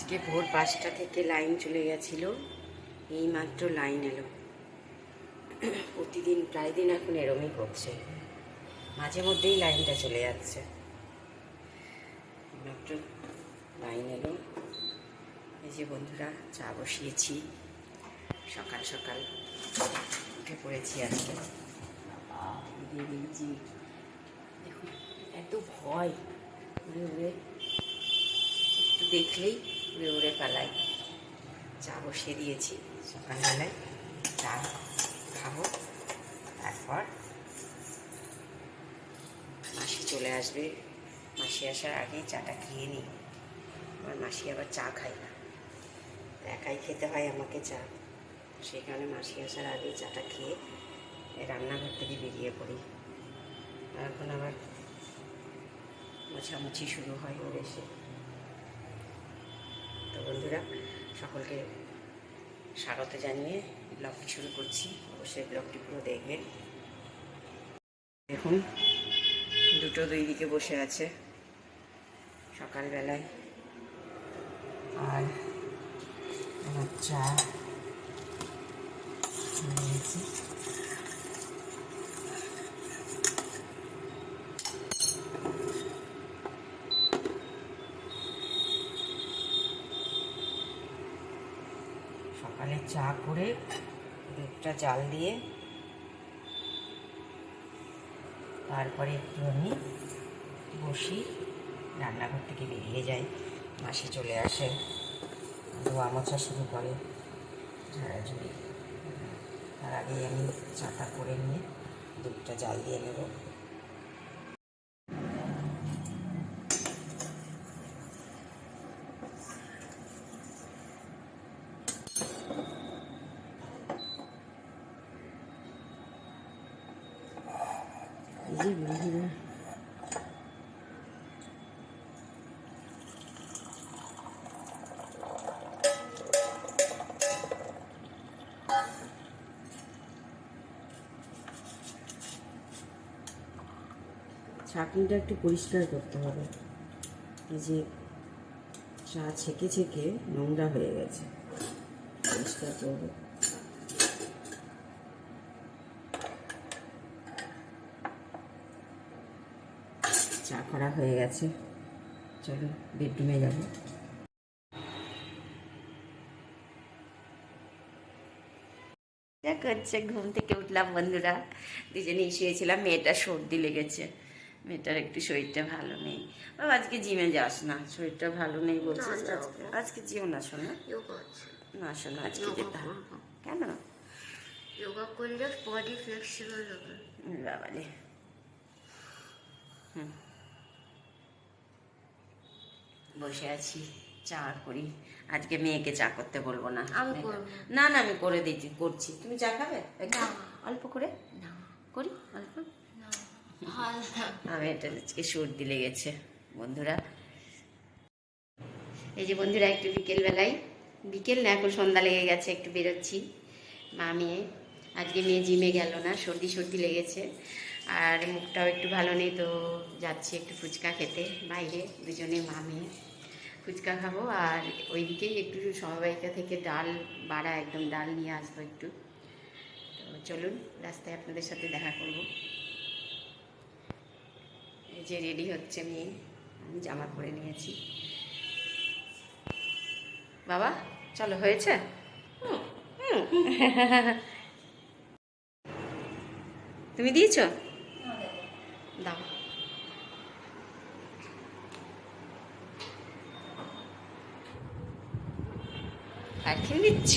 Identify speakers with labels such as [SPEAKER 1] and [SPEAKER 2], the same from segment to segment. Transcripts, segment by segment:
[SPEAKER 1] আজকে ভোর পাঁচটা থেকে লাইন চলে গেছিল। এই মাত্র লাইন এলো। প্রতিদিন প্রায় দিন এখন এরমই করছে। মাঝে মধ্যেই লাইনটা চলে যাচ্ছে। মাত্র লাইন এলো। এই যে বন্ধুরা, চা বসিয়েছি। সকাল সকাল উঠে পড়েছি আজকে। দেখুন, এত ভয়। উড়ে একটু দেখলেই উড়ে উড়ে পালাই চা বসিয়ে দিয়েছি। সকালবেলায় চা খাব। তারপর মাসি চলে আসবে। মাসি আসার আগেই চাটা খেয়ে নিই। আমার মাসি আবার চা খায় না। একাই খেতে হয় আমাকে চা। সেই কারণে মাসি আসার আগেই চাটা খেয়ে রান্নাঘর থেকে বেরিয়ে পড়ি। এখন আবার মোছামুছি শুরু হয় ওর এসে। বন্ধুরা, সকলকে স্বাগত জানিয়ে ব্লগটি শুরু করছি। অবশ্যই ব্লগটি পুরো দেখবেন। দেখুন, দুটো দুই দিকে বসে আছে সকালবেলায়। আর চা সকালে চা করে দুধটা জাল দিয়ে তারপরে একটু আমি বসি। রান্নাঘর থেকে বেরিয়ে যাই। মাসি চলে আসে। ধোয়া মোছা শুরু করে ঝাড়াঝুড়ি। তার আগেই আমি চাটা করে নিয়ে দুধটা জাল দিয়ে নেব। ছাঁকনিটা একটু পরিষ্কার করতে হবে। এই যে চা ছেঁকে ছেঁকে নোংরা হয়ে গেছে। পরিষ্কার করব। চা করা হয়ে গেছে। চলো বেডরুমে যাব। করছে ঘুম থেকে উঠলাম বন্ধুরা। দুজনেই শুয়েছিলাম মেয়েটার সর্দি লেগেছে। মেয়েটার একটু শরীরটা ভালো নেই। ও আজকে জিমে যাস না শরীরটা ভালো নেই বলছে। আজকে আজকে যেও না শোনা। না শোনা আজকে যেতে হবে। কেন?
[SPEAKER 2] যোগা করলে বডি ফ্লেক্সিবল হবে।
[SPEAKER 1] বাবালে হুম। বসে আছি চা করি। আজকে মেয়েকে চা করতে বলব না।
[SPEAKER 2] আমি
[SPEAKER 1] না? না আমি করে দিচ্ছি করছি। তুমি চা খাবে?
[SPEAKER 2] না।
[SPEAKER 1] অল্প করে?
[SPEAKER 2] না।
[SPEAKER 1] করি অল্প? আমি এটা আজকে সর্দি লেগেছে বন্ধুরা। এই যে বন্ধুরা একটু বিকেলবেলায় বিকেল না এখন সন্ধ্যা লেগে গেছে একটু বেরোচ্ছি। মা মেয়ে। আজকে মেয়ে জিমে গেল না সর্দি সর্দি লেগেছে। আর মুখটাও একটু ভালো নেই তো যাচ্ছি একটু ফুচকা খেতে বাইরে দুজনে মা মেয়ে। ফুচকা খাব আর ওইদিকেই একটু সমবায়িকা থেকে ডাল বাড়া একদম ডাল নিয়ে আসব একটু। তো চলুন রাস্তায় আপনাদের সাথে দেখা করব। এই যে রেডি হচ্ছে মেয়ে আমি জামা পরে নিয়েছি। বাবা চলো হয়েছে? হুম, হুম। তুমি দিয়েছ? দাও। পারফিউম দিচ্ছ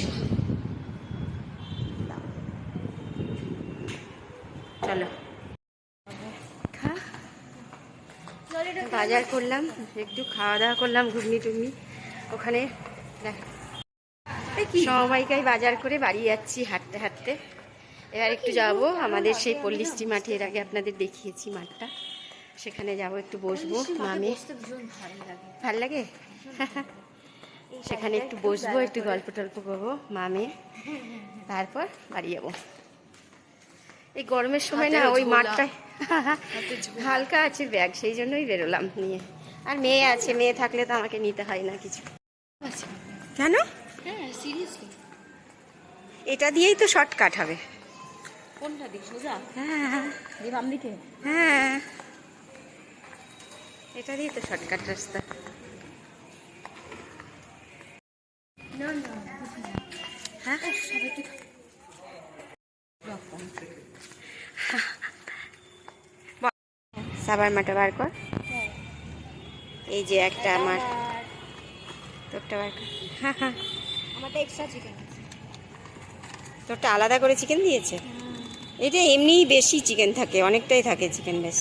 [SPEAKER 1] চলো। বাজার করলাম একটু খাওয়া দাওয়া করলাম ঘুগনি টুগনি। ওখানে দেখ। সবাইকাই বাজার করে বাড়ি যাচ্ছি হাঁটতে হাঁটতে। এবার একটু যাব। আমাদের সেই পল্লিশ্রী মাঠে এর আগে আপনাদের দেখিয়েছি মাঠটা। সেখানে যাব একটু বসবো। মামে
[SPEAKER 2] ভালো লাগে।
[SPEAKER 1] সেখানে একটু বসবো একটু গল্প টল্প করব মামে। তারপর বাড়ি যাব। এই গরমের সময় না ওই। মাঠটায় হালকা আছে ব্যাগ সেই জন্যই বেরোলাম নিয়ে। আর মেয়ে আছে মেয়ে থাকলে তো আমাকে নিতে হয় না কিছু।
[SPEAKER 2] আচ্ছা।
[SPEAKER 1] কেন?
[SPEAKER 2] হ্যাঁ
[SPEAKER 1] এটা দিয়েই তো শর্টকাট হবে।
[SPEAKER 2] কোনটা দিক সোজা?
[SPEAKER 1] হ্যাঁ।
[SPEAKER 2] দিয়ে বাম দিকে
[SPEAKER 1] হ্যাঁ। এটা দিয়েই তো শর্টকাট রাস্তা হ্যাঁ? সাবার মাটা বার কর। এই যে একটা আমার। তোরটা বার কর। হ্যাঁ হ্যাঁ
[SPEAKER 2] আমারটা এক্সট্রা চিকেন
[SPEAKER 1] তোরটা আলাদা করে চিকেন দিয়েছে? এটা এমনিই বেশি চিকেন থাকে অনেকটাই থাকে চিকেন বেশ।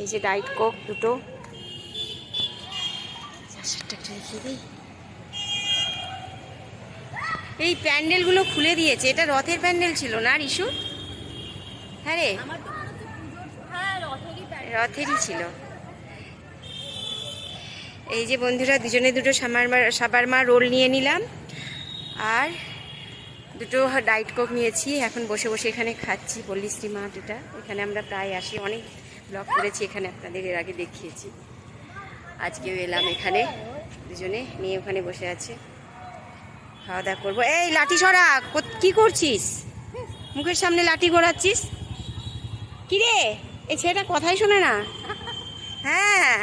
[SPEAKER 1] এই যে ডাইট কোক দুটো। এই প্যান্ডেলগুলো খুলে দিয়েছে এটা রথের প্যান্ডেল ছিল না রিশু? হ্যাঁ রে।
[SPEAKER 2] হ্যাঁ রথেরই
[SPEAKER 1] রথেরই ছিল। এই যে বন্ধুরা দুজনে দুটো সামারমা সাবারমা রোল নিয়ে নিলাম। আর দুটো ডাইট কোক নিয়েছি, এখন বসে বসে এখানে খাচ্ছি পল্লীশ্রী মাঠ এটা এখানে আমরা প্রায় আসি, অনেক ব্লগ করেছি, এখানে আপনাদের এর আগে দেখিয়েছি। আজকেও এলাম এখানে, দুজনে নিয়ে ওখানে বসে আছে। খাওয়া দাওয়া করব। এই লাঠি সরা কি করছিস? মুখের সামনে লাঠি ঘোরাচ্ছিস? কি রে এই ছেলেটা কথাই শোনে না। হ্যাঁ।